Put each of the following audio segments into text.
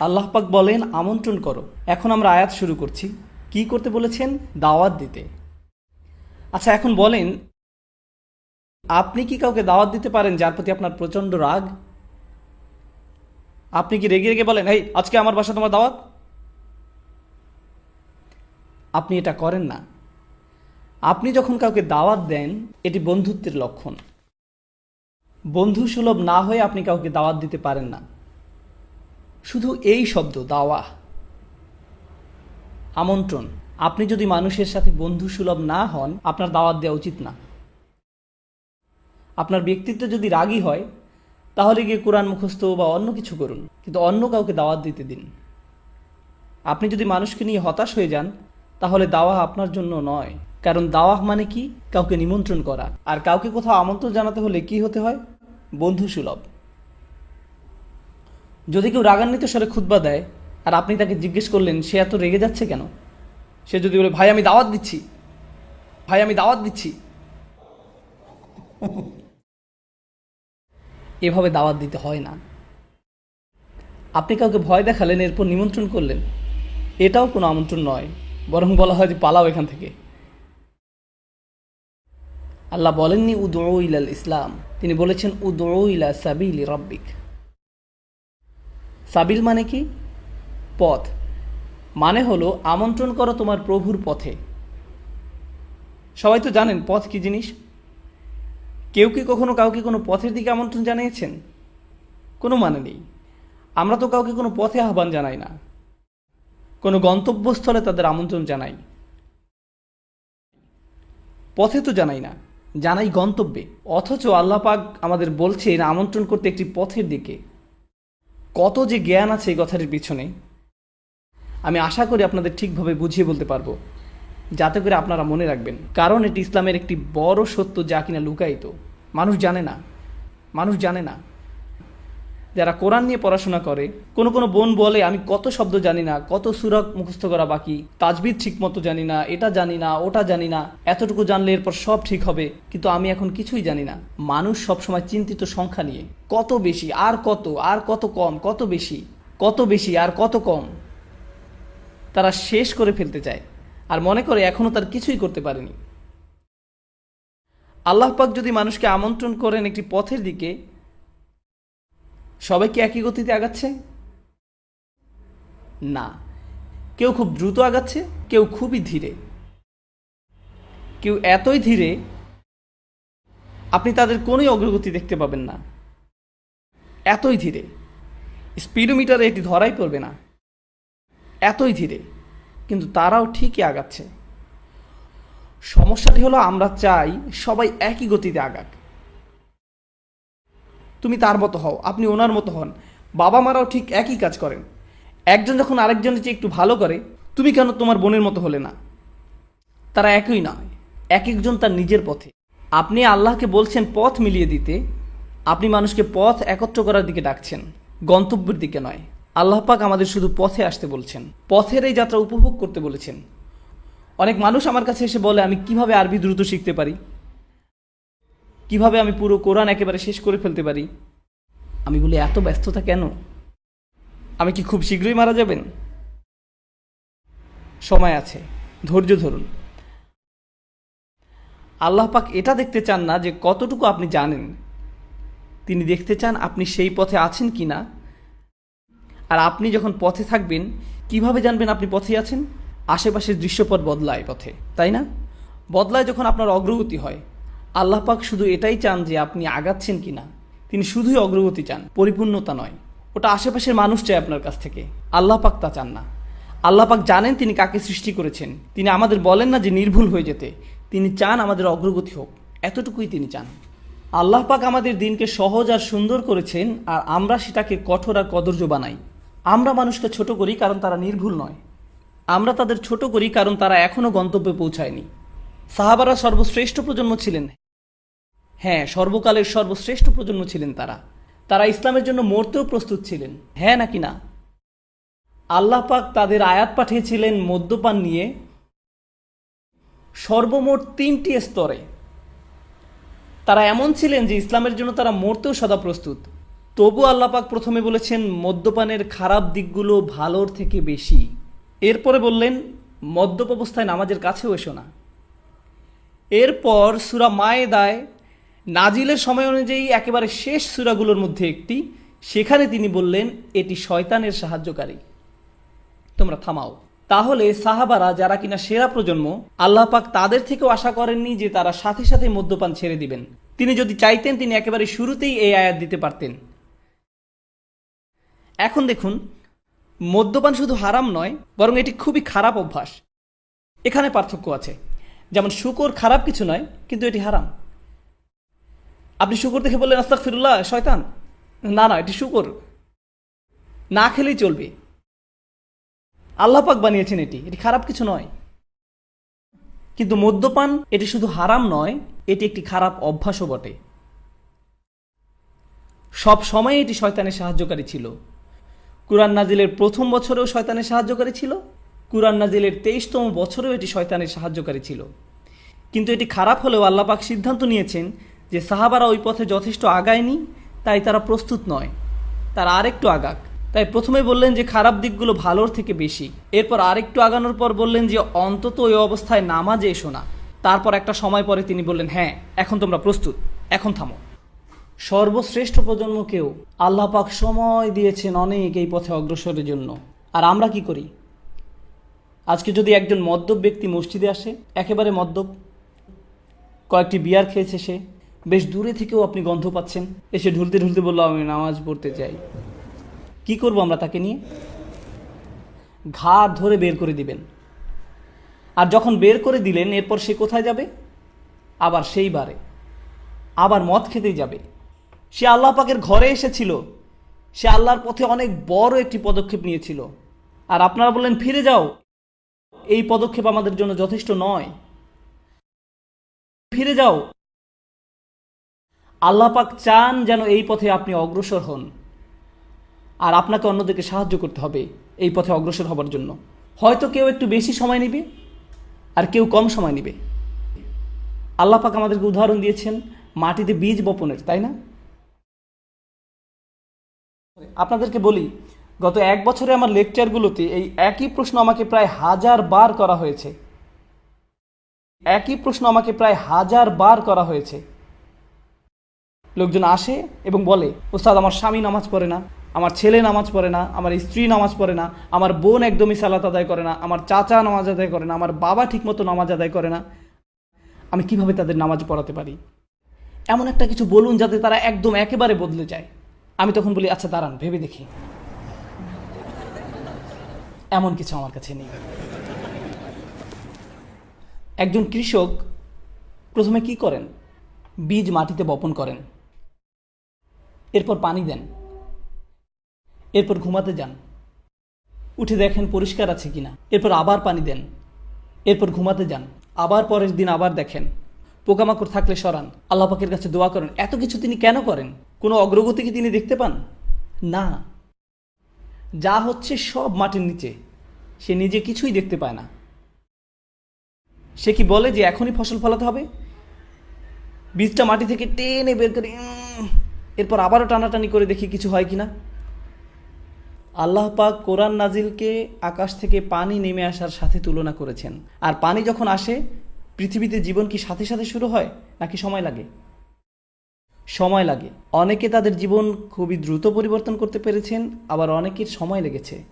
আল্লাহ পাক বলেন, আমন্ত্রণ করো। এখন আমরা আয়াত শুরু করছি। কি করতে বলেছেন? দাওয়াত দিতে। আচ্ছা এখন বলেন, আপনি কি কাউকে দাওয়াত দিতে পারেন যার প্রতি আপনার প্রচণ্ড রাগ? আপনি কি রেগে রেগে বলেন এই আজকে আমার বাসা তোমার দাওয়াত? আপনি এটা করেন না। আপনি যখন কাউকে দাওয়াত দেন, এটি বন্ধুত্বের লক্ষণ। বন্ধু সুলভ না হয়ে আপনি কাউকে দাওয়াত দিতে পারেন না। শুধু এই শব্দ, দাওয়া। আমন্ত্রণ, আপনি যদি মানুষের সাথে বন্ধু সুলভ না হন, আপনার দাওয়াত দেওয়া উচিত না। আপনার ব্যক্তিত্ব যদি রাগী হয়, তাহলে গিয়ে কোরআন মুখস্থ বা অন্য কিছু করুন, কিন্তু অন্য কাউকে দাওয়াত দিতে দিন। আপনি যদি মানুষকে নিয়ে হতাশ হয়ে যান, তাহলে দাওয়া আপনার জন্য নয়। কারণ দাওয়া মানে কি? কাউকে নিমন্ত্রণ করা। আর কাউকে কোথাও আমন্ত্রণ জানাতে হলে কি হতে হয়? বন্ধু সুলভ যদি কেউ রাগান্বিত স্বরে খুতবা দেয়, আর আপনি তাকে জিজ্ঞেস করলেন, সে এত রেগে যাচ্ছে কেন? সে যদি বলে, ভাই, আমি দাওয়াত দিচ্ছি। ভাই, আমি দাওয়াত দিচ্ছি। এভাবে দাওয়াত দিতে হয় না। আপনি কাউকে ভয় দেখালেন, এরপর নিমন্ত্রণ করলেন। এটাও কোনো আমন্ত্রণ নয়, বরং বলা হয় যে পালাও এখান থেকে। আল্লাহ বলেননি উদৌ ইলাল ইসলাম। তিনি বলেছেন উদৌ ইলা সাবিল রব্বিক। সাবিল মানে কি? পথ। মানে হলো আমন্ত্রণ করো তোমার প্রভুর পথে। সবাই তো জানেন পথ কি জিনিস? কেউ কি কখনো কাউকে কোনো পথের দিকে আমন্ত্রণ জানিয়েছেন? কোনো মানে নেই। আমরা তো কাউকে কোনো পথে আহ্বান জানাই না। কোনো গন্তব্যস্থলে তাদের আমন্ত্রণ জানাই। পথে তো জানাই না, জানাই গন্তব্যে। অথচ আল্লাহ পাক আমাদের বলছেন, আমন্ত্রণ করতে একটি পথের দিকে। কত যে জ্ঞান আছে এই কথাটির পিছনে, আমি আশা করি আপনাদের ঠিকভাবে বুঝিয়ে বলতে পারব। যাতে করে আপনারা মনে রাখবেন, কারণ এটি ইসলামের একটি বড় সত্য যা কিনা লুকায়িত। মানুষ জানে না, মানুষ জানে না। যারা কোরআন নিয়ে পড়াশোনা করে, কোনো কোনো বোন বলে, আমি কত শব্দ জানি না, কত সুরক মুখস্থ করা বাকি তাজবিদ ঠিক মতো জানি না, এটা জানি না, ওটা জানি না, এতটুকু জানলে এরপর সব ঠিক হবে, কিন্তু আমি এখন কিছুই জানি না। মানুষ সবসময় চিন্তিত সংখ্যা নিয়ে, কত বেশি, আর কত আর কত কম, কত বেশি কত বেশি, আর কত কম, তারা শেষ করে ফেলতে চায়, আর মনে করে এখনও তার কিছুই করতে পারেনি। আল্লাহ পাক যদি মানুষকে আমন্ত্রণ করেন একটি পথের দিকে সবাই কি একই গতিতে আগাচ্ছে? না। কেউ খুব দ্রুত আগাচ্ছে, কেউ খুবই ধীরে। কেউ এতই ধীরে, আপনি তাদের কোনোই অগ্রগতি দেখতে পাবেন না। এতই ধীরে। স্পিডোমিটারে এটি ধরাই পড়বে না। এতই ধীরে। কিন্তু তারাও ঠিকই আগাচ্ছে। সমস্যাটি হলো আমরা চাই সবাই একই গতিতে আগাক। তুমি তার মতো হও, আপনি ওনার মতো হন। বাবা মারাও ঠিক একই কাজ করেন। একজন যখন আরেকজনের চেয়ে একটু ভালো করে, তুমি কেন তোমার বোনের মতো হলে না? তারা একই নয় এক একজন তার নিজের পথে। আপনি আল্লাহকে বলছেন পথ মিলিয়ে দিতে, আপনি মানুষকে পথ একত্র করার দিকে ডাকছেন, গন্তব্যের দিকে নয়। আল্লাহ পাক আমাদের শুধু পথে আসতে বলছেন, পথের এই যাত্রা উপভোগ করতে বলেছেন। অনেক মানুষ আমার কাছে এসে বলে, আমি কীভাবে আরবি দ্রুত শিখতে পারি? কীভাবে আমি পুরো কোরআন একেবারে শেষ করে ফেলতে পারি? আমি বলি, এত ব্যস্ততা কেন? আমি কি খুব শীঘ্রই মারা যাবেন? সময় আছে, ধৈর্য ধরুন। আল্লাহ পাক এটা দেখতে চান না যে কতটুকু আপনি জানেন। তিনি দেখতে চান আপনি সেই পথে আছেন কি না। আর আপনি যখন পথে থাকবেন, কীভাবে জানবেন আপনি পথে আছেন? আশেপাশের দৃশ্যপট বদলায় পথে, তাই না? বদলায় যখন আপনার অগ্রগতি হয়। আল্লাহ পাক শুধু এটাই চান যে আপনি আগাচ্ছেন কিনা। তিনি শুধুই অগ্রগতি চান, পরিপূর্ণতা নয়। ওটা আশেপাশের মানুষ চায় আপনার কাছ থেকে। আল্লাহ পাক তা চান না। আল্লাহ পাক জানেন তিনি কাকে সৃষ্টি করেছেন। তিনি আমাদের বলেন না যে নির্ভুল হয়ে যেতে। তিনি চান আমাদের অগ্রগতি হোক। এতটুকুই তিনি চান। আল্লাহ পাক আমাদের দিনকে সহজ আর সুন্দর করেছেন আর আমরা সেটাকে কঠোর আর কদর্য বানাই। আমরা মানুষকে ছোট করি কারণ তারা নির্ভুল নয়। আমরা তাদের ছোট করি কারণ তারা এখনও গন্তব্যে পৌঁছায়নি। সাহাবারা সর্বশ্রেষ্ঠ প্রজন্ম ছিলেন। হ্যাঁ সর্বকালের সর্বশ্রেষ্ঠ প্রজন্ম ছিলেন তারা। তারা ইসলামের জন্য মরতেও প্রস্তুত ছিলেন। হ্যাঁ নাকি না? আল্লাহ পাক তাদের আয়াত পাঠিয়েছিলেন মদ্যপান নিয়ে। সর্বমোট তিনটি স্তরে। তারা এমন ছিলেন যে ইসলামের জন্য তারা মরতেও সদা প্রস্তুত। তবু আল্লাপাক প্রথমে বলেছেন, মদ্যপানের খারাপ দিকগুলো ভালোর থেকে বেশি। এরপরে বললেন, মদ্যপ অবস্থায় নামাজের কাছেও এসো না। এরপর সুরা মায়েদায় নাজিলের সময় অনুযায়ী একেবারে শেষ সুরাগুলোর মধ্যে একটি। সেখানে তিনি বললেন, এটি শয়তানের সাহায্যকারী। তোমরা থামাও। তাহলে সাহাবারা, যারা কিনা সেরা প্রজন্ম, আল্লাহ পাক তাদের থেকেও আশা করেননি যে তারা সাথে সাথে মদ্যপান ছেড়ে দিবেন। তিনি যদি চাইতেন, তিনি একেবারে শুরুতেই এই আয়াত দিতে পারতেন। এখন দেখুন, মদ্যপান শুধু হারাম নয়, বরং এটি খুবই খারাপ অভ্যাস। এখানে পার্থক্য আছে। যেমন শুকর খারাপ কিছু নয়, কিন্তু এটি হারাম। আপনি শুকর দেখে বললেন আস্তাক ফিরুল্লাহ শয়তান? না না, এটি শুকর। না খেলেই চলবে। আল্লাহ পাক বানিয়েছেন এটি। এটি খারাপ কিছু নয়। কিন্তু মদ্যপান, এটি শুধু হারাম নয়, এটি একটি খারাপ অভ্যাসও বটে। সব সময় এটি শয়তানের সাহায্যকারী ছিল। কুরআন নাজিলের প্রথম বছরেও শয়তানের সাহায্যকারী ছিল। কুরআন নাজিলের তেইশতম বছরেও এটি শয়তানের সাহায্যকারী ছিল। কিন্তু এটি খারাপ হলেও আল্লাপাক সিদ্ধান্ত নিয়েছেন যে সাহাবারা ওই পথে যথেষ্ট আগায়নি, তাই তারা প্রস্তুত নয়। তারা আরেকটু আগাক। তাই প্রথমে বললেন যে খারাপ দিকগুলো ভালোর থেকে বেশি। এরপর আরেকটু আগানোর পর বললেন যে অন্তত ওই অবস্থায় নামাজে এসো না। তারপর একটা সময় পরে তিনি বললেন হ্যাঁ এখন তোমরা প্রস্তুত। এখন থামো। সর্বশ্রেষ্ঠ প্রজন্মকেও আল্লাহ পাক সময় দিয়েছেন অনেক এই পথে অগ্রসরের জন্য। আর আমরা কি করি? আজকে যদি একজন মদ্যপ ব্যক্তি মসজিদে আসে, একেবারে মদ্যপ, কয়েকটি বিয়ার খেয়েছে সে বেশ দূরে থেকেও আপনি গন্ধ পাচ্ছেন। এসে ঢুলতে ঢুলতে বলল, আমি নামাজ পড়তে চাই কি করব আমরা তাকে নিয়ে? ঘাট ধরে বের করে দিবেন। আর যখন বের করে দিলেন, এরপর সে কোথায় যাবে? আবার সেই বারে। আবার মদ খেতেই যাবে। সে আল্লাহ পাকের ঘরে এসেছিল। সে আল্লাহর পথে অনেক বড় একটি পদক্ষেপ নিয়েছিল। আর আপনারা বললেন, ফিরে যাও। এই পদক্ষেপ আমাদের জন্য যথেষ্ট নয়। ফিরে যাও। আল্লাহ পাক চান যেন এই পথে আপনি অগ্রসর হন। আর আপনাকে অন্যদেরকে সাহায্য করতে হবে এই পথে অগ্রসর হবার জন্য। হয়তো কেউ একটু বেশি সময় নেবে আর কেউ কম সময় নেবে। আল্লাহ পাক আমাদেরকে উদাহরণ দিয়েছেন মাটিতে বীজ বপনের, তাই না? আপনাদেরকে বলি, গত এক বছরে আমার লেকচারগুলোতে এই একই প্রশ্ন আমাকে প্রায় হাজার বার করা হয়েছে। একই প্রশ্ন আমাকে প্রায় হাজার বার করা হয়েছে। লোকজন আসে এবং বলে, ওস্তাদ, আমার স্বামী নামাজ পড়ে না, আমার ছেলে নামাজ পড়ে না, আমার স্ত্রী নামাজ পড়ে না, আমার বোন একদমই সালাত আদায় করে না, আমার চাচা নামাজ আদায় করে না, আমার বাবা ঠিকমতো নামাজ আদায় করে না। আমি কীভাবে তাদের নামাজ পড়াতে পারি? এমন একটা কিছু বলুন যাতে তারা একদম একেবারে বদলে যায়। আমি তখন বলি আচ্ছা দাঁড়ান, ভেবে দেখি। এমন কিছু আমার কাছে নেই। একজন কৃষক প্রথমে কি করেন? বীজ মাটিতে বপন করেন। এরপর পানি দেন। এরপর ঘুমাতে যান। উঠে দেখেন পরিষ্কার আছে কিনা। এরপর আবার পানি দেন। এরপর ঘুমাতে যান। আবার পরের দিন আবার দেখেন। পোকামাকড় থাকলে সরান। আল্লাহ পাকের কাছে দোয়া করেন, এত কিছু তিনি কেন করেন? কোনো অগ্রগতি কি তিনি দেখতে পান? না। যা হচ্ছে সব মাটির নিচে। সে নিজে কিছুই দেখতে পায় না। সে কি বলে যে, এখনই ফসল ফলাতে হবে? বীজটা মাটি থেকে টেনে বের করে এরপর আবারও টানাটানি করে দেখি কিছু হয় কিনা। আল্লাহ পাক কোরআন নাজিলকে আকাশ থেকে পানি নেমে আসার সাথে তুলনা করেছেন। আর পানি যখন আসে, পৃথিবীতে জীবন কি সাথে সাথে শুরু হয়, নাকি সময় লাগে? সময় লাগে। অনেকে তাদের জীবন খুবই দ্রুত পরিবর্তন করতে পেরেছেন, আবার অনেকের সময় লেগেছে।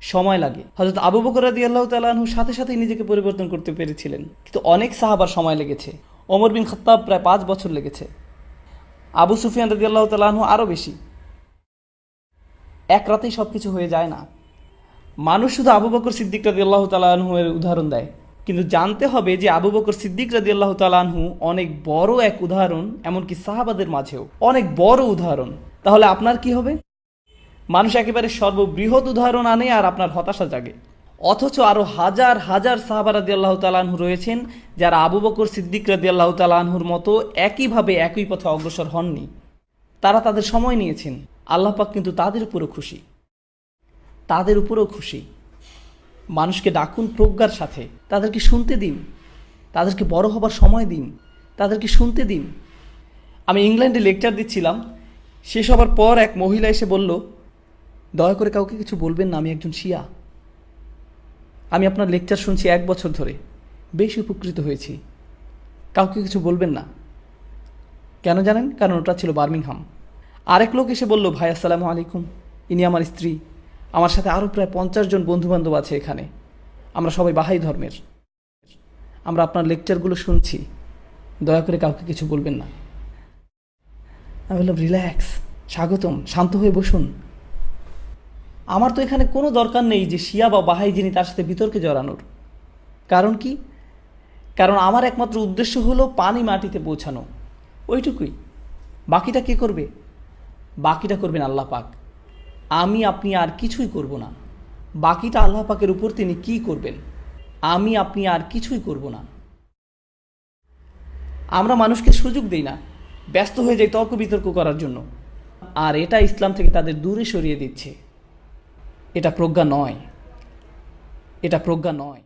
সময় লাগে। হজরত আবু বকর রাদি আল্লাহ তালাহু সাথে সাথে নিজেকে পরিবর্তন করতে পেরেছিলেন। কিন্তু অনেক সাহাবার সময় লেগেছে। ওমর বিন খত্তাব প্রায় পাঁচ বছর লেগেছে। আবু সুফিয়ান রাদি আল্লাহ তালাহু আরও বেশি। এক রাতেই সব কিছু হয়ে যায় না। মানুষ শুধু আবু বকর সিদ্দিক রাদি আল্লাহ তালাহু এর উদাহরণ দেয়। কিন্তু জানতে হবে যে আবু বকর সিদ্দিক রাদি আল্লাহ তালাহু অনেক বড় এক উদাহরণ, এমনকি সাহাবাদের মাঝেও। অনেক বড় উদাহরণ। তাহলে আপনার কি হবে? মানুষ একেবারে সর্ববৃহৎ উদাহরণ আনে আর আপনার হতাশা জাগে। অথচ আরও হাজার হাজার সাহাবা রাদি আল্লাহ তালাহু রয়েছেন, যারা আবু বকর সিদ্দিক রাদি আল্লাহ তালাহুর মতো একইভাবে একই পথে অগ্রসর হননি। তারা তাদের সময় নিয়েছেন। আল্লাহ পাক কিন্তু তাদের উপরও খুশি। তাদের উপরও খুশি। মানুষকে ডাকুন প্রজ্ঞার সাথে। তাদেরকে শুনতে দিন। তাদেরকে বড় হবার সময় দিন। তাদেরকে শুনতে দিন। আমি ইংল্যান্ডে লেকচার দিচ্ছিলাম। শেষ হবার পর এক মহিলা এসে বলল, দয়া করে কাউকে কিছু বলবেন না, আমি একজন শিয়া। আমি আপনার লেকচার শুনছি এক বছর ধরে। বেশ উপকৃত হয়েছি। কাউকে কিছু বলবেন না। কেন জানেন? কারণ ওটা ছিল বার্মিংহাম। আরেক লোক এসে বলল, ভাই, আসসালামু আলাইকুম। ইনি আমার স্ত্রী। আমার সাথে আরও প্রায় পঞ্চাশ জন বন্ধুবান্ধব আছে এখানে। আমরা সবাই বাহাই ধর্মের। আমরা আপনার লেকচারগুলো শুনছি। দয়া করে কাউকে কিছু বলবেন না। আমি বললাম, রিল্যাক্স, স্বাগতম। শান্ত হয়ে বসুন। আমার তো এখানে কোনো দরকার নেই যে শিয়া বা বাহাই যিনি তার সাথে বিতর্কে জড়ানোর। কারণ কি? কারণ আমার একমাত্র উদ্দেশ্য হলো পানি মাটিতে পৌঁছানো। ওইটুকুই। বাকিটা কে করবে? বাকিটা করবেন আল্লাহ পাক। আমি, আপনি আর কিছুই করব না। বাকিটা আল্লাহ পাকের উপর তিনি কি করবেন? আমি, আপনি আর কিছুই করব না। আমরা মানুষকে সুযোগ দেই না, ব্যস্ত হয়ে যাই তর্ক বিতর্ক করার জন্য। আর এটা ইসলাম থেকে তাদের দূরে সরিয়ে দিচ্ছে। এটা প্রজ্ঞা নয়। এটা প্রজ্ঞা নয়।